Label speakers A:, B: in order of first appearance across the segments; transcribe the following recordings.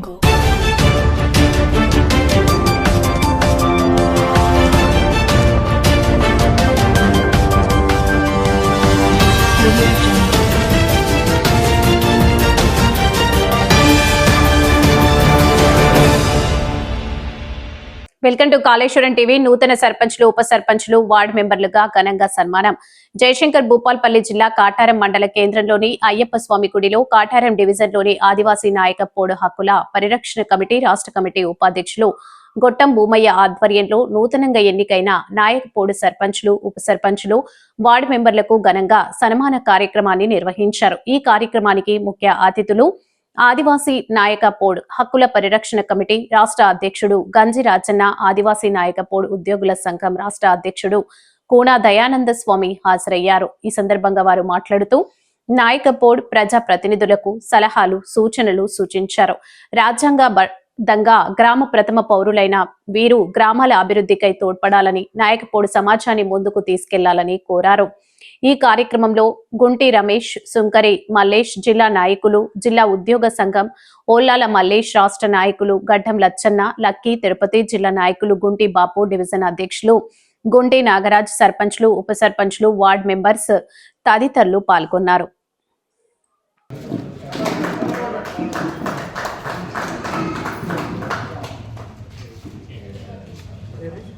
A: jungle. Welcome to Kaleshwaram TV. నూతన సర్పంచ్లు ఉప సర్పంచ్లు వార్డు మెంబర్లుగా ఘనంగా సన్మానం. జయశంకర్ భూపాల్పల్లి జిల్లా కాటారం మండల కేంద్రంలోని అయ్యప్ప స్వామి గుడిలో కాటారం డివిజన్లోని ఆదివాసీ నాయక పోడు హక్కుల పరిరక్షణ కమిటీ రాష్ట్ర కమిటీ ఉపాధ్యక్షులు గొట్టం భూమయ్య ఆధ్వర్యంలో నూతనంగా ఎన్నికైన నాయకపోడు సర్పంచ్లు ఉప సర్పంచ్లు వార్డు మెంబర్లకు ఘనంగా సన్మాన కార్యక్రమాన్ని నిర్వహించారు. ఈ కార్యక్రమానికి ముఖ్య అతిథులు ఆదివాసీ నాయక పోడ్ హక్కుల పరిరక్షణ కమిటీ రాష్ట్ర అధ్యక్షుడు గంజి రాజన్న ఆదివాసీ నాయక పోడ్ ఉద్యోగుల సంఘం రాష్ట్ర అధ్యక్షుడు కూణ దయానంద స్వామి హాజరయ్యారు. ఈ సందర్భంగా వారు మాట్లాడుతూ నాయక పోడ్ ప్రజా ప్రతినిధులకు సలహాలు సూచనలు సూచించారు. రాజ్యాంగ దంగా గ్రామ ప్రథమ పౌరులైన వీరు గ్రామాల అభివృద్ధికై తోడ్పడాలని నాయకపోడు సమాజాన్ని ముందుకు తీసుకెళ్ళాలని కోరారు. ఈ కార్యక్రమంలో గుంటి రమేష్ సుంకరి మల్లేష్ జిల్లా నాయకులు జిల్లా ఉద్యోగ సంఘం ఓల్లాల మల్లేష్ రాష్ట్ర నాయకులు గడ్డం లచ్చన్న లక్కీ తిరుపతి జిల్లా నాయకులు గుంటి బాపు డివిజన్ అధ్యక్షులు గుంటి నాగరాజ్ సర్పంచ్లు ఉప సర్పంచ్లు వార్డ్ మెంబర్స్ తదితరులు పాల్గొన్నారు
B: Thank you.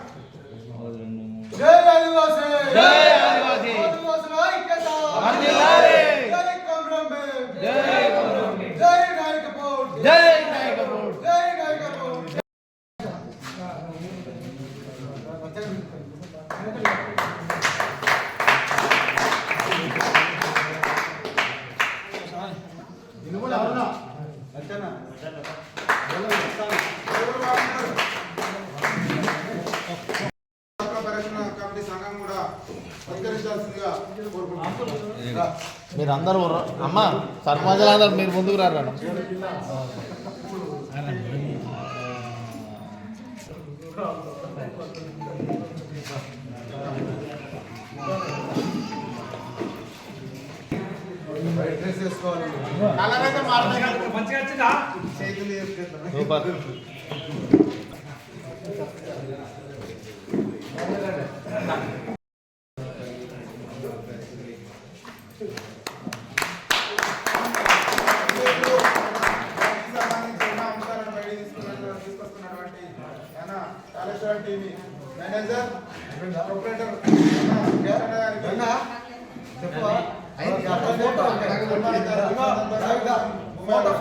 C: మీరు అందరూ అమ్మ సర్పంచులు అందరూ మీరు ముందుకు రారా
B: వైట్ ఫోటో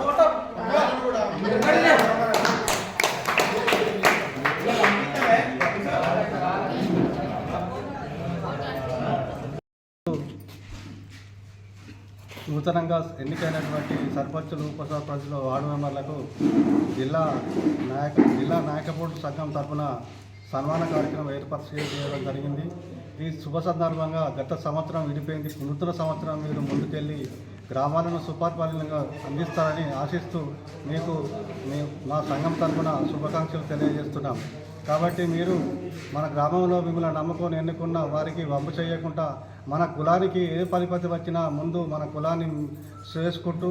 B: ఫోటో కూడా
D: నూతనంగా ఎన్నికైనటువంటి సర్పంచులు ఉప సర్పంచులు వార్డు మెంబర్లకు జిల్లా నాయక జిల్లా నాయకపోటు సంఘం తరఫున సన్మాన కార్యక్రమం ఏర్పాటు చేయడం జరిగింది. ఈ శుభ సందర్భంగా గత సంవత్సరం విడిపోయింది. నూతన సంవత్సరం మీరు ముందుకెళ్ళి గ్రామాలను సుపరిపాలనగా అందిస్తారని ఆశిస్తూ మీకు మా సంఘం తరఫున శుభాకాంక్షలు తెలియజేస్తున్నాం. కాబట్టి మీరు మన గ్రామంలో మిమ్మల్ని నమ్ముకొని ఎన్నుకున్న వారికి వంపు చేయకుండా మన కులానికి ఏ పరిపతి వచ్చినా ముందు మన కులాన్ని చేసుకుంటూ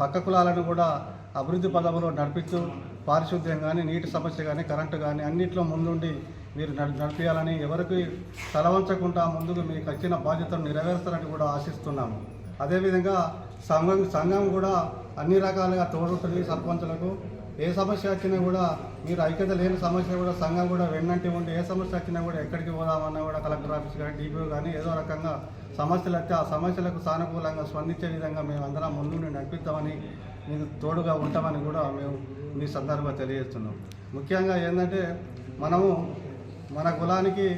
D: పక్క కులాలను కూడా అభివృద్ధి పదంలో నడిపిస్తూ పారిశుద్ధ్యం కానీ నీటి సమస్య కానీ కరెంటు కానీ అన్నింటిలో ముందుండి మీరు నడిపించాలని ఎవరికి తలవంచకుండా ముందుకు మీకు వచ్చిన బాధ్యతను నెరవేరుస్తారని కూడా ఆశిస్తున్నాము. అదేవిధంగా సంఘం సంఘం కూడా అన్ని రకాలుగా తోడుతుంది సర్పంచులకు ఏ సమస్య వచ్చినా కూడా మీరు ఐక్యత లేని సమస్య కూడా సంఘం కూడా వెన్నంటి ఉండి ఏ సమస్య వచ్చినా కూడా ఎక్కడికి పోదామన్నా కూడా కలెక్టర్ ఆఫీస్ కానీ డీపీఓ కానీ ఏదో రకంగా సమస్యలు వస్తే ఆ సమస్యలకు సానుకూలంగా స్పందించే విధంగా మేము అందరం ముందు నడిపిస్తామని మీకు తోడుగా ఉంటామని కూడా మేము మీ సందర్భంగా తెలియజేస్తున్నాం. ముఖ్యంగా ఏంటంటే మనము మన కులానికి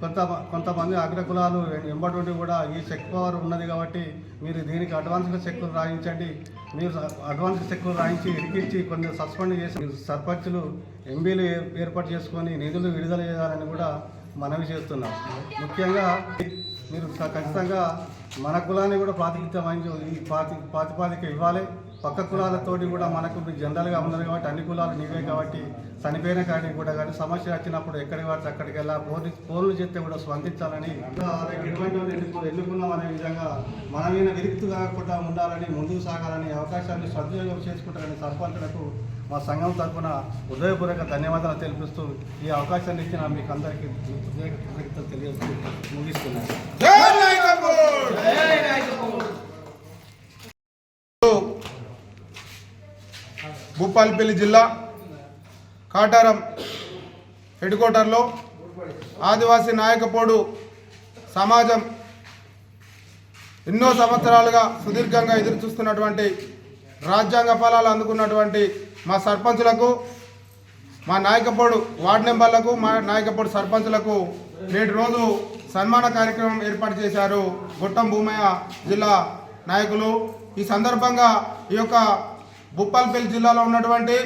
D: కొంత కొంతమంది అగ్రకులాలు ఎంబడి కూడా ఈ చెక్ పవర్ ఉన్నది కాబట్టి మీరు దీనికి అడ్వాన్స్గా చెక్కులు రాయించండి. మీరు అడ్వాన్స్ చెక్కులు రాయించి ఇరికించి కొన్ని సస్పెండ్ చేసి మీరు ఎంబీలు ఏర్పాటు చేసుకొని నిధులు విడుదల చేయాలని కూడా మనవి చేస్తున్నాం. ముఖ్యంగా మీరు ఖచ్చితంగా మన కులాన్ని కూడా ప్రాతినిధ్యం వహించి ఈ ప్రాతి ప్రాతిపాదిక ఇవ్వాలి. పక్క కులాలతోటి కూడా మనకు మీరు జనరల్గా ఉన్నారు కాబట్టి అన్ని కులాలు నీవే కాబట్టి చనిపోయిన కాడికి కూడా కానీ సమస్య వచ్చినప్పుడు ఎక్కడికి వాడితే అక్కడికి వెళ్ళా ఫోన్ ఫోన్లు చేస్తే కూడా స్పందించాలని ఎటువంటి ఎన్నుకున్నాం అనే విధంగా మన మీద విరిక్తు కాకుండా ఉండాలని ముందుకు సాగాలని అవకాశాన్ని సద్వినియోగం చేసుకుంటారని సర్పంచులకు మా సంఘం తరఫున హృదయపూర్వక ధన్యవాదాలు తెలిపిస్తూ ఈ అవకాశాన్ని ఇచ్చిన మీకు అందరికీ తెలియజేస్తూ ముగిస్తున్నాను
B: జై నాయకత్వం భూపాలపల్లి జిల్లా కాటారం హెడ్ క్వార్టర్లో ఆదివాసీ నాయకపోడు సమాజం ఎన్నో సంవత్సరాలుగా సుదీర్ఘంగా ఎదురు చూస్తున్నటువంటి రాజ్యాంగ ఫలాలు అందుకున్నటువంటి మా సర్పంచులకు మా నాయకపోడు వార్డు మెంబర్లకు మా నాయకపోడు సర్పంచులకు నేటి రోజు సన్మాన కార్యక్రమం ఏర్పాటు చేశారు గుట్టం భూమయ్య జిల్లా నాయకులు. ఈ సందర్భంగా ఈ యొక్క భూపాల్పల్లి జిల్లాలో ఉన్నటువంటి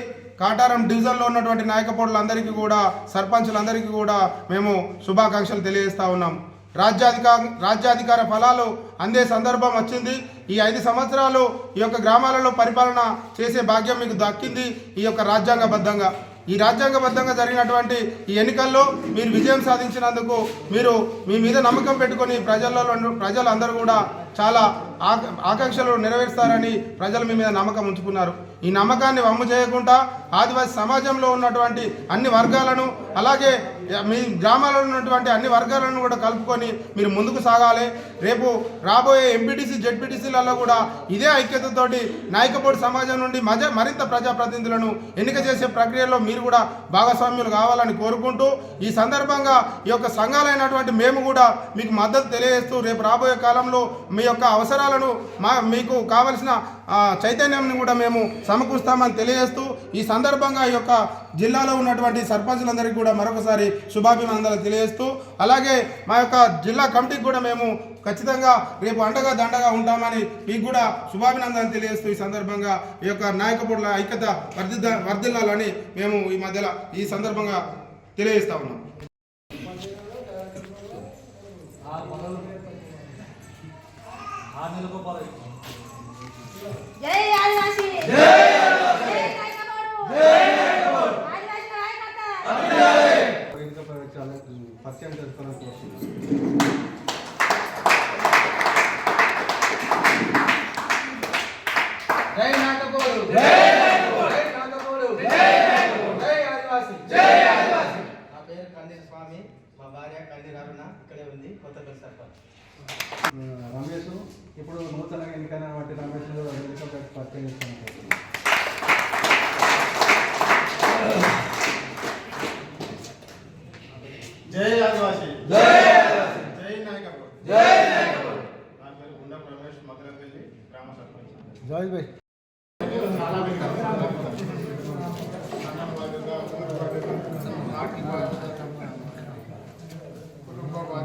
B: కాటారం డివిజన్లో ఉన్నటువంటి నాయకపోడులందరికీ కూడా సర్పంచులందరికీ కూడా మేము శుభాకాంక్షలు తెలియజేస్తా ఉన్నాం. రాజ్యాధికార రాజ్యాధికార ఫలాలు అందే సందర్భం వచ్చింది. ఈ ఐదు సంవత్సరాలు ఈ యొక్క గ్రామాలలో పరిపాలన చేసే భాగ్యం మీకు దక్కింది ఈ యొక్క రాజ్యాంగబద్ధంగా. ఈ రాజ్యాంగబద్ధంగా జరిగినటువంటి ఈ ఎన్నికల్లో మీరు విజయం సాధించినందుకు మీరు మీ మీద నమ్మకం పెట్టుకొని ప్రజల్లో ప్రజలందరూ కూడా చాలా ఆకాంక్షలు నెరవేరుస్తారని ప్రజలు మీ మీద నమ్మకం ఉంచుకున్నారు. ఈ నమ్మకాన్ని వమ్ము చేయకుండా ఆదివాసీ సమాజంలో ఉన్నటువంటి అన్ని వర్గాలను అలాగే మీ గ్రామాలలో ఉన్నటువంటి అన్ని వర్గాలను కూడా కలుపుకొని మీరు ముందుకు సాగాలి. రేపు రాబోయే ఎంపీటీసీ జెడ్పీటీసీలలో కూడా ఇదే ఐక్యతతోటి నాయకపోటు సమాజం నుండి మజ మరింత ప్రజాప్రతినిధులను ఎన్నిక చేసే ప్రక్రియలో మీరు కూడా భాగస్వామ్యులు కావాలని కోరుకుంటూ ఈ సందర్భంగా ఈ యొక్క సంఘాలైనటువంటి మేము కూడా మీకు మద్దతు తెలియజేస్తూ రేపు రాబోయే కాలంలో మీ యొక్క వివరాలను మా మీకు కావలసిన చైతన్యంని కూడా మేము సమకూరుస్తామని తెలియజేస్తూ ఈ సందర్భంగా ఈ యొక్క జిల్లాలో ఉన్నటువంటి సర్పంచులందరికీ కూడా మరొకసారి శుభాభినందనలు తెలియజేస్తూ అలాగే మా యొక్క జిల్లా కమిటీకి కూడా మేము ఖచ్చితంగా రేపు అండగా దండగా ఉంటామని మీకు కూడా శుభాభినందనలు తెలియజేస్తూ ఈ సందర్భంగా ఈ యొక్క నాయకపుడుల ఐక్యత వర్ధిద్ద వర్ధిల్లాలని మేము ఈ మధ్యలో ఈ సందర్భంగా తెలియజేస్తా ఉన్నాం.
E: జై ఆదివాసీ జై నాయకవాడు ఆదివాసీ నాయకత్వం
D: వేదికపై చాలా పరిచయం చేసుకోవాలని కోరుతున్నాను
B: జై నాగపోడు జై జై నాగపోడు జై జై ఆదివాసి జై ఆదివాసి
F: నా పేరు కందిల స్వామి. మా భార్య కందిల అరుణ ఇక్కడే ఉంది కొత్తపల్లి సర్పంచ్
D: రమేష్ ఇప్పుడు నూతనంగా ఎన్నికైనటువంటి రమేష్ వేదికపై పరిచయం
C: జై ఆదివాసి.
B: జై
C: జై నాయకపూర్
B: జై నాయకపోడు
C: నా పేరు గుండా రమేష్ మకరంపల్లి గ్రామ సర్పంచ్.
D: జాయిన్ భాయ్.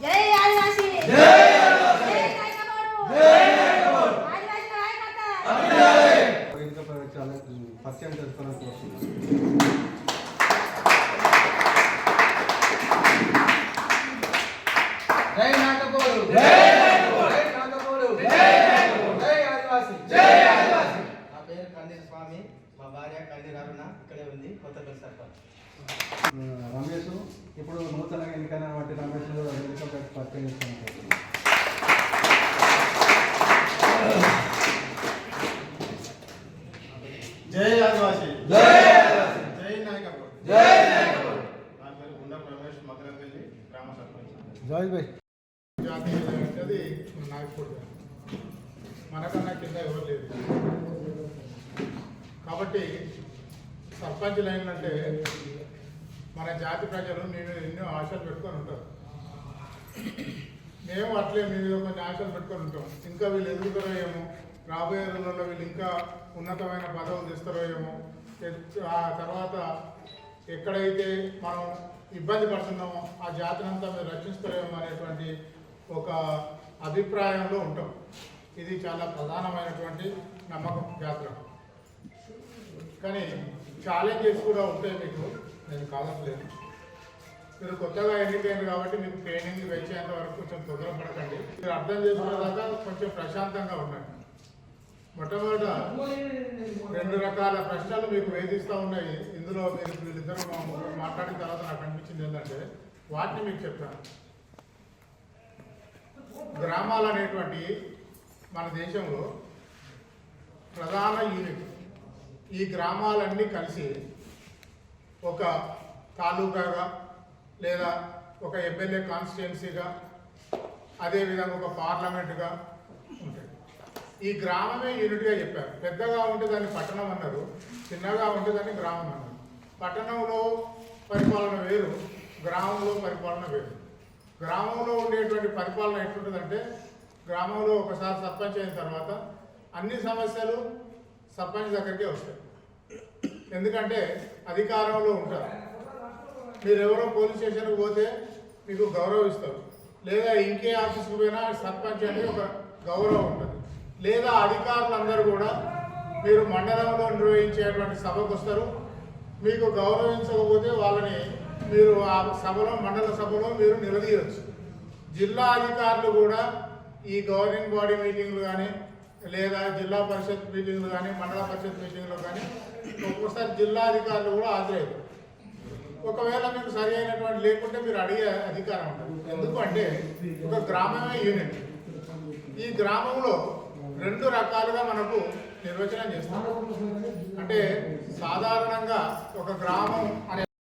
E: జై ఆదివాసీ
B: జై
E: జై నాయకవాడు ఆదివాసీ నాయకత్వం
D: వేదికపై చాలా పరిచయం చేసుకోవాలని కోరుతున్నాను
B: జై నాగపోడు జై జై నాగపోడు జై జై ఆదివాసి. జై ఆదివాసి.
F: నా పేరు కందిల స్వామి. మా భార్య అరుణ ఇక్కడే ఉంది కొత్తపల్లి సర్పంచ్
D: రమేష్ ఇప్పుడు నూతనంగా ఎన్నికైనటువంటి రమేష్ వేదికపై పరిచయం చేసుకోవాలి
C: జై ఆదివాసి
B: జై ఆదివాసి
C: జై నాయకపూర్
B: జై నాయకపోడు
C: నా పేరు గుండా రమేష్ మకరంపల్లి గ్రామ సర్పంచ్
G: మనకన్నా కింద ఎవరు లేదు కాబట్టి సర్పంచ్ ఏంటంటే మన జాతి ప్రజలు మీ మీద ఎన్నో ఆశలు పెట్టుకొని ఉంటారు. మేము అట్లే మీ మీద కొన్ని ఆశలు పెట్టుకొని ఉంటాం. ఇంకా వీళ్ళు ఎదుగుతారో ఏమో? రాబోయే రోజుల్లో వీళ్ళు ఇంకా ఉన్నతమైన పదవులు తెస్తారో ఏమో? ఆ తర్వాత ఎక్కడైతే మనం ఇబ్బంది పడుతున్నామో ఆ జాతిని అంతా మీరు రక్షిస్తారేమో అనేటువంటి ఒక అభిప్రాయంలో ఉంటాం. ఇది చాలా ప్రధానమైనటువంటి నమ్మకం జాతర. కానీ ఛాలెంజెస్ కూడా ఉంటాయి మీకు. నేను కాదట్లేదు మీరు కొత్తగా ఎన్నికైంది కాబట్టి మీకు ట్రైనింగ్ వచ్చేంత వరకు కొంచెం తొందరపడకండి మీరు అర్థం చేసుకునేదాకా కొంచెం ప్రశాంతంగా ఉండండి. మొట్టమొదట రెండు రకాల ప్రశ్నలు మీకు వేధిస్తూ ఉన్నాయి. ఇందులో మీరు వీళ్ళిద్దరు మాట్లాడిన తర్వాత నాకు అనిపించింది ఏంటంటే వాటిని మీకు చెప్తాను. గ్రామాలు అనేటువంటి మన దేశంలో ప్రధాన యూనిట్ ఈ గ్రామాలన్నీ కలిసి ఒక తాలూకాగా లేదా ఒక ఎమ్మెల్యే కాన్స్టిట్యున్సీగా అదేవిధంగా ఒక పార్లమెంటుగా ఉంటాయి ఈ గ్రామమే యూనిట్గా చెప్పారు. పెద్దగా ఉంటే దాన్ని పట్టణం అన్నారు చిన్నగా ఉంటే దాన్ని గ్రామం అన్నారు. పట్టణంలో పరిపాలన వేరు గ్రామంలో పరిపాలన వేరు. గ్రామంలో ఉండేటువంటి పరిపాలన ఎట్లుంటుందంటే గ్రామంలో ఒకసారి సర్పంచ్ అయిన తర్వాత అన్ని సమస్యలు సర్పంచ్ దగ్గరికే వస్తాయి. ఎందుకంటే అధికారంలో ఉంటారు. మీరెవరో పోలీస్ స్టేషన్కి పోతే మీకు గౌరవిస్తారు లేదా ఇంకే ఆఫీస్కి పోయినా సర్పంచ్ అనేది ఒక గౌరవం ఉంటుంది. లేదా అధికారులందరూ కూడా మీరు మండలంలో నిర్వహించేటువంటి సభకు వస్తారు. మీకు గౌరవించకపోతే వాళ్ళని మీరు ఆ సభలో మండల సభలో మీరు నిలదీయవచ్చు జిల్లా అధికారులు కూడా ఈ గవర్నింగ్ బాడీ మీటింగ్లు కానీ లేదా జిల్లా పరిషత్ మీటింగ్లు కానీ మండల పరిషత్ మీటింగ్లో కానీ ఒక్కోసారి జిల్లా అధికారులు కూడా హాజరయ్యారు. ఒకవేళ మీకు సరి అయినటువంటి లేకుంటే మీరు అడిగే అధికారం ఉంటుంది. ఎందుకంటే ఒక గ్రామమే యూనిట్. ఈ గ్రామంలో రెండు రకాలుగా మనకు నిర్వచనం చేస్తాం అంటే సాధారణంగా ఒక గ్రామం అనే